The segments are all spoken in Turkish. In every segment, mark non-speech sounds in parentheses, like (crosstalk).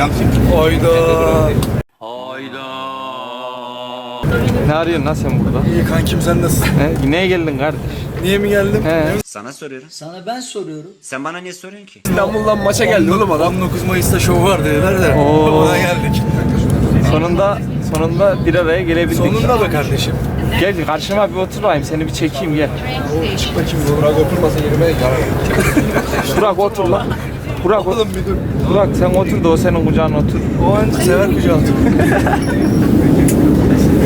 Hayda. Ne arıyorsun lan sen burada? İyi kankim sen nasılsın? He? Neye geldin kardeş? Niye mi geldim? He. Sana soruyorum. Sana ben soruyorum. Sen bana niye soruyorsun ki? İstanbul'dan maça geldi oğlum adam. 19 Mayıs'ta şov var dediler de. Oo. Ona geldik. Sonunda sonunda bir araya gelebildik. Sonunda be kardeşim. Gel karşıma bir otur bakayım seni bir çekeyim gel. Çık bakayım. Burak oturmasa yerime yarar. Burak otur lan. Burak otur. Oğlum bir dur. Burak sen otur da o senin kucağına otur. O an sever kucağı (laughs)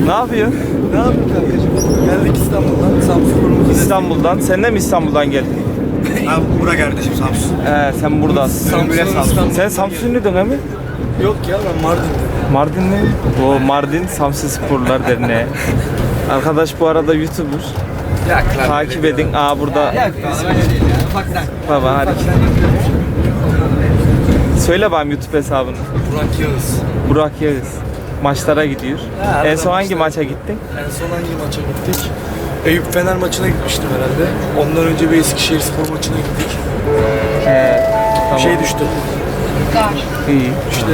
Ne yapıyorsun? Ne yapayım kardeşim? Geldik İstanbul'dan. Samsun'umuzu İstanbul'dan. Sen de mi İstanbul'dan geldin? Abi Burak kardeşim Samsun. He sen buradasın. Samsun'dan İstanbul. Sen Samsunluydun he mi? Yok ya ben Mardin'de. Mardinli mi? O Mardin Samsun Sporlar Derneği. Arkadaş bu arada YouTuber. Takip edin. Aa burada. Baba harika. Söyle bakayım YouTube hesabını. Burak Yağız. Burak Yağız. Maçlara gidiyor. Ha, en son hangi maça gittin? En son hangi maça gittik? Eyüp Fener maçına gitmiştim herhalde. Ondan önce bir Eskişehir spor maçına gittik. He. Tamam. Şey düştü. İyi. İşte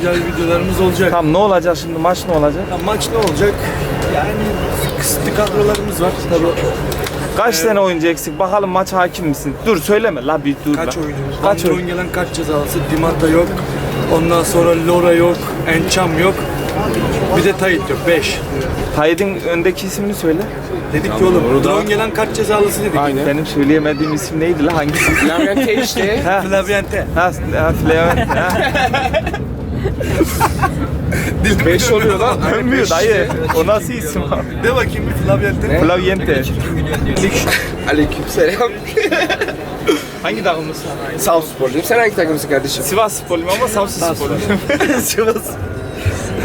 güzel videolarımız olacak. Tamam ne olacak şimdi? Maç ne olacak? Ya maç ne olacak? Yani kısıtlı kadrolarımız var tabii. Kaç tane oyuncu eksik? Bakalım maç hakim misin? Dur söyleme la bir dur. Kaç la. oyuncumuz? Kaç Kaç oyun? gelen kaç cezalısı? Dimata yok. Ondan sonra Lora yok. Encham yok. Bir de Tayit yok. 5. Tayyip'in öndeki ismini söyle. Dedik ki oğlum drone gelen kaç cezalısı dedik. Aynen. Benim söyleyemediğim isim neydi la? Hangisi? (laughs) Levente işte. ha, Flaviente. ha, ha, Fleven. (laughs) Ha. Beş oluyor lan. Dönmüyor dayı. O nasıl isim abi? De bakayım bir Flaviente. Flaviente. Aleykümselam. Hangi takımlısın? Samsun sporluyum. Sen hangi takımısın kardeşim? Sivas Sporluyum ama Samsun Sporluyum. (laughs) Sivas.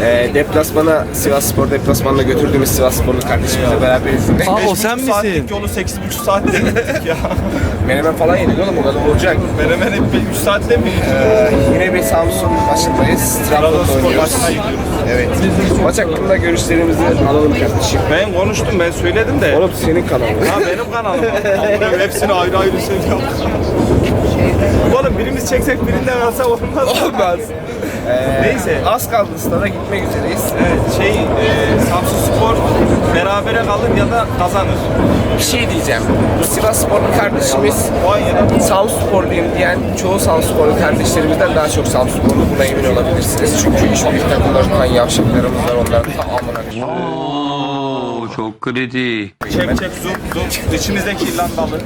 Ee, deplasmana, Sivas Spor deplasmanına götürdüğümüz Sivas Sporlu kardeşimizle beraberiz. Aa o sen misin? Saatlik yolu 8,5 saatte gittik ya. (laughs) Menemen falan yedik oğlum o kadar olacak. Menemen hep 3 saatte mi? Ee, yine bir Samsun maçındayız. Trabzon'da Trabzonspor oynuyoruz. maçına gidiyoruz. Evet. Maç hakkında görüşlerimizi alalım kardeşim. Ben konuştum, ben söyledim de. Oğlum senin kanalın. Ha benim kanalım. (laughs) Allah'ım hepsini ayrı ayrı söylüyorum. Oğlum birimiz çeksek birinden alsak olmaz. Olmaz. Neyse. Az kaldı stada gitmek üzereyiz. Evet, şey, e, Samsun Spor berabere kalır ya da kazanır. Bir şey diyeceğim. Bu Sivas Sporlu kardeşimiz Samsun Sporluyum diyen çoğu Samsun Sporlu kardeşlerimizden daha çok Samsun Sporlu buna emin olabilirsiniz. Çünkü iş büyük takımlar yavşaklarımız var onların tamamına. çok kritik. çek çek zoom zoom. İçimizdeki İrlandalı.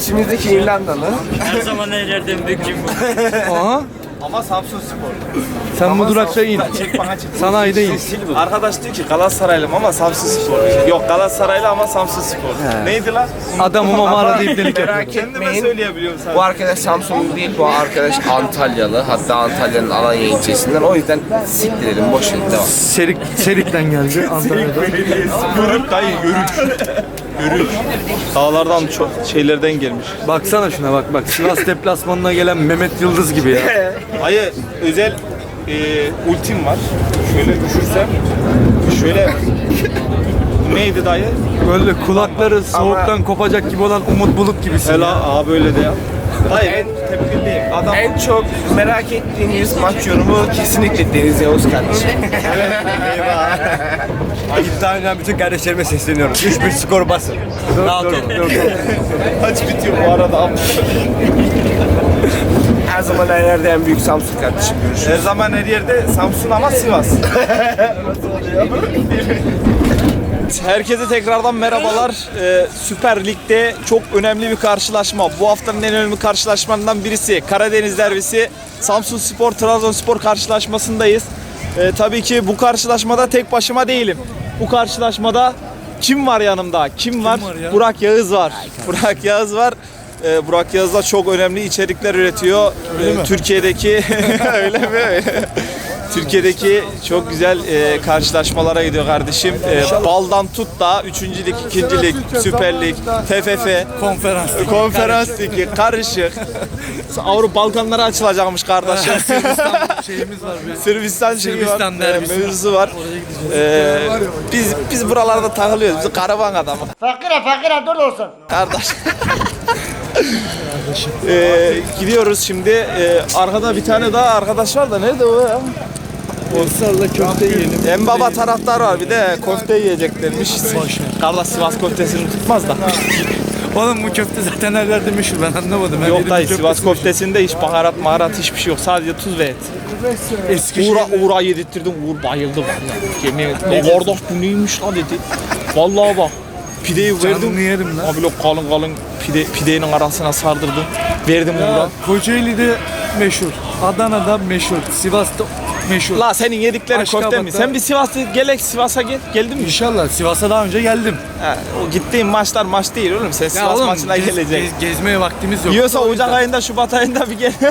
İçimizdeki İrlandalı. Her zaman ellerden büyük kim bu? Aha. Ama Samsun Spor. Sen bu durakta in. Çek bana çek. Sanayide in. Arkadaş diyor ki Galatasaraylım ama Samsun Spor. Yok Galatasaraylı ama Samsun Spor. Neydi lan? Adamım ama arada ibnelik yapıyor. Merak Kendime etmeyin. söyleyebiliyorum Bu sadece. arkadaş Samsunlu değil, bu arkadaş Antalyalı. Hatta Antalya'nın Alanya ilçesinden. O yüzden siktirelim, boş ver, devam. Serik, Serik'ten geldi Antalya'dan. Yörük dayı yörük. Yörük. Dağlardan çok şeylerden gelmiş. Baksana şuna bak bak. Sivas deplasmanına gelen Mehmet Yıldız gibi ya. (laughs) Hayır özel e, ultim var. Şöyle düşürsem şöyle neydi dayı? Böyle kulakları soğuktan kopacak gibi olan Umut Bulut gibisin. Hela ya. aa böyle de yap. Dayı ben tepkiliyim. Adam En çok merak ettiğiniz maç yorumu kesinlikle Deniz Yavuz kardeşim. İddiayla bütün kardeşlerime sesleniyorum. 3-1 skor basın. Rahat olun. kaç bitiyor bu arada? Her zaman her yerde en büyük Samsun kardeşim görüşürüz. Her zaman her yerde Samsun ama Sivas. Herkese tekrardan merhabalar. Ee, Süper Lig'de çok önemli bir karşılaşma. Bu haftanın en önemli karşılaşmalarından birisi Karadeniz derbisi. Samsun Spor Trabzonspor karşılaşmasındayız. Ee, tabii ki bu karşılaşmada tek başıma değilim. Bu karşılaşmada kim var yanımda? Kim, var? var ya? Burak Yağız var. Burak Yağız var. Ee, Burak Yağız da çok önemli içerikler üretiyor. Ee, Türkiye'deki (laughs) öyle mi? Türkiye'deki çok güzel e, karşılaşmalara gidiyor kardeşim. E, baldan tut da 3. lig, 2. lig, Süper Lig, TFF, Konferans. konferans ligi, karışık. Avrupa Balkanlara açılacakmış kardeşim. (laughs) Şeyimiz var bir. Sırbistan şeyi var. Sırbistan e, derbisi var. mevzusu var. E, biz biz buralarda takılıyoruz. Biz karavan adamı. Fakire fakire dur olsun. Kardeş. kardeşim. Ee, gidiyoruz şimdi. Ee, arkada bir tane daha arkadaş var da nerede o ya? Onsarla köfte yiyelim. En baba taraftar var bir de köfte yiyeceklermiş. Kardeş Sivas köftesini tutmaz da. (laughs) Oğlum bu köfte zaten her yerde meşhur ben anlamadım. Her Yok dayı Sivas köftesi köftesinde hiç baharat maharat hiçbir şey yok. Sadece tuz ve et. Uğur'a, Uğur'a yedirttirdim. Uğur bayıldı vallahi. Yemin ederim. Lan kardeş bu neymiş lan dedi. Vallahi bak. Pideyi Canını verdim. yerim lan. Abi yok kalın kalın pide, pidenin arasına sardırdım. Verdim Uğur'a. Kocaeli'de meşhur. Adana'da meşhur. Sivas'ta meşhur. La senin yediklerin köfte mi? Sen bir Sivas'a gelek Sivas'a gel. Geldin mi? İnşallah Sivas'a daha önce geldim. Ha, o gittiğin maçlar maç değil oğlum. Sen Sivas maçına gez- geleceksin. gez- gezmeye vaktimiz yok. Yiyorsa O Ocak ayında, Şubat ayında bir gel. (laughs)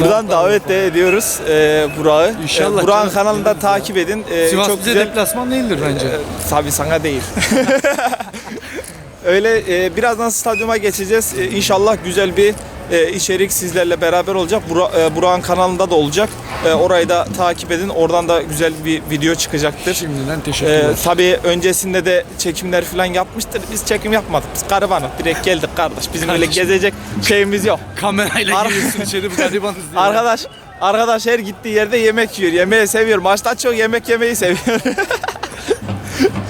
Buradan davet de ediyoruz e, Burak'ı. İnşallah E, Burak'ın canım. kanalında takip edin. E, Sivas çok bize güzel. deplasman değildir bence. Tabii sana değil. (laughs) Öyle e, birazdan stadyuma geçeceğiz. E, inşallah güzel bir e, içerik sizlerle beraber olacak. Bura, e, Burak'ın kanalında da olacak. E, orayı da takip edin. Oradan da güzel bir video çıkacaktır. Şimdiden E, teşekkürler. tabii öncesinde de çekimler falan yapmıştır. Biz çekim yapmadık. Biz karavanık. Direkt geldik kardeş. Bizim öyle Kardeşim. gezecek şeyimiz yok. Kamerayla Ar- giriyorsun içeri bu garibanız diye. Arkadaş arkadaş her gittiği yerde yemek yiyor. Yemeği seviyor. Maçta çok yemek yemeyi seviyor.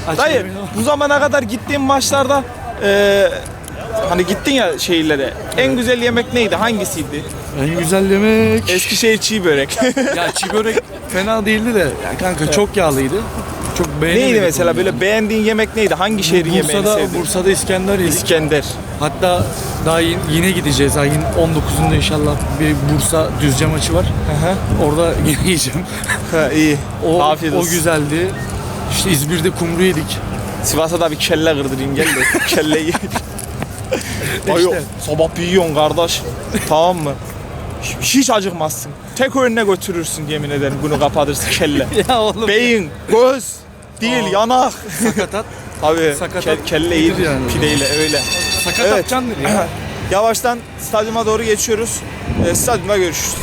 Aç Dayı yemeği. bu zamana kadar gittiğin maçlarda e, hani gittin ya şehirlere. En güzel yemek neydi? Hangisiydi? En güzel yemek. Eskişehir çiğ börek. ya çiğ börek fena değildi de. Ya kanka çok yağlıydı. Çok beğenemedik. neydi mesela böyle beğendiğin yemek neydi? Hangi şehrin yemeğini Bursa'da, sevdin? Bursa'da İskender yedik. İskender. Hatta daha yine, yine gideceğiz. Ayın 19'unda inşallah bir Bursa Düzce maçı var. Orada (laughs) yine yiyeceğim. Ha, iyi. O, Afiyet o olsun. güzeldi. İşte İzmir'de kumru yedik. Sivas'a da bir kelle kırdırayım gel de (laughs) kelle İşte. sabah bir yiyorsun kardeş. tamam mı? Hiç, acıkmazsın. Tek önüne götürürsün yemin ederim bunu kapatırsın kelle. (laughs) Ya oğlum. Beyin, göz, dil, yanak. Sakatat. Abi Sakatat ke- kelle iyidir yani. pideyle öyle. Sakatat Evet. candır ya. (clears throat) Yavaştan stadyuma doğru geçiyoruz. Ee, stadyuma görüşürüz.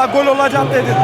Başında gol olacak dedin.